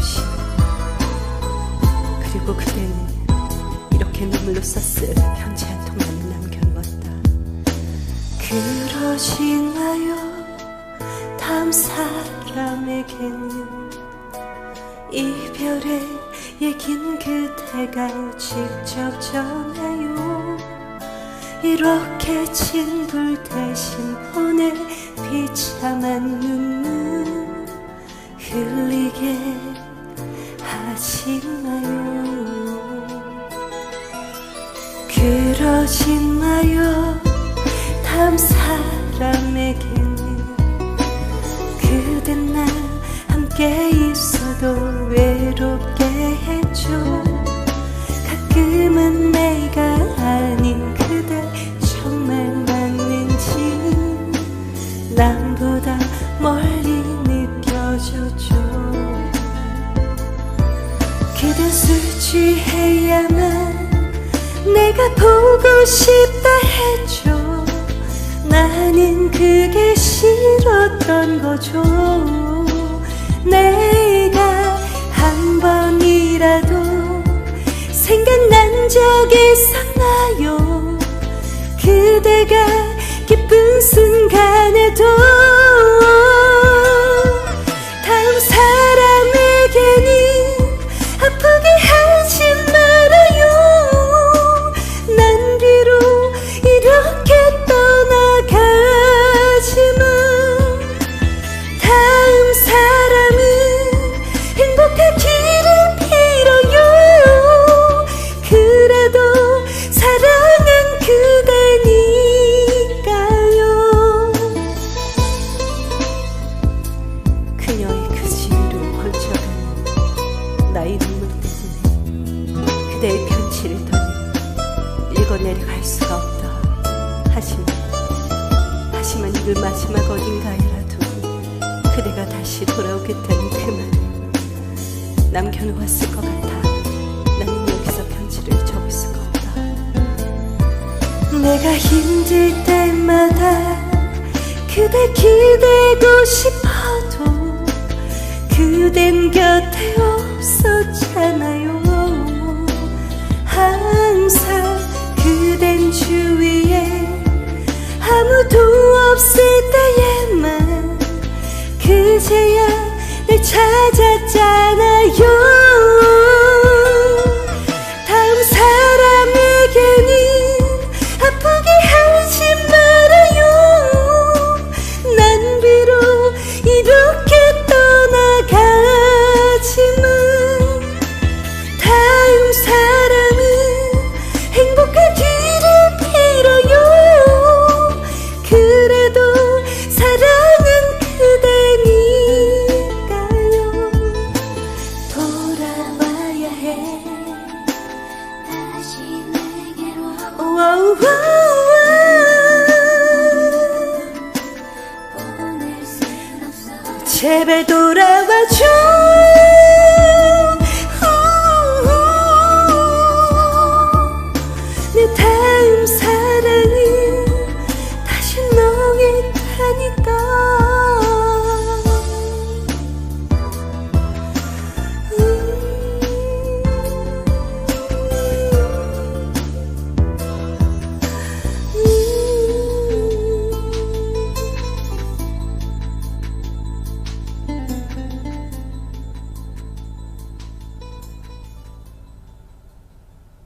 당신 그리고 그대는 이렇게 눈물로 썼을 편지 한 통만을 남겨놓았다. 그러지 마요? 다음 사람에게는 이별의 얘긴 그대가 직접 전해요. 이렇게 진불 대신 보내 비참한 눈물 그러지 마요? 다음 사람에게는 그댄 나 함께 있어도 외롭게 해줘. 가끔은 내가 아닌 그대 정말 맞는지 남보다 멀리 느껴져줘. 그댄 술 취해야만 내가 보고 싶다 해줘. 나는 그게 싫었던 거죠. 내가 한 번이라도 생각난 적 있었나요? 그대가 기쁜 순간 그대의 편지를 더는 읽어내려갈 수가 없다 하지만 하지만 그 마지막 어딘가에라도 그대가 다시 돌아오겠다는 그 말을 남겨놓았을 것 같아 나는 여기서 편지를 적을 수가 없다. 내가 힘들 때마다 그대 기대고 싶 날 찾았잖아요 다음 제발 돌아와줘.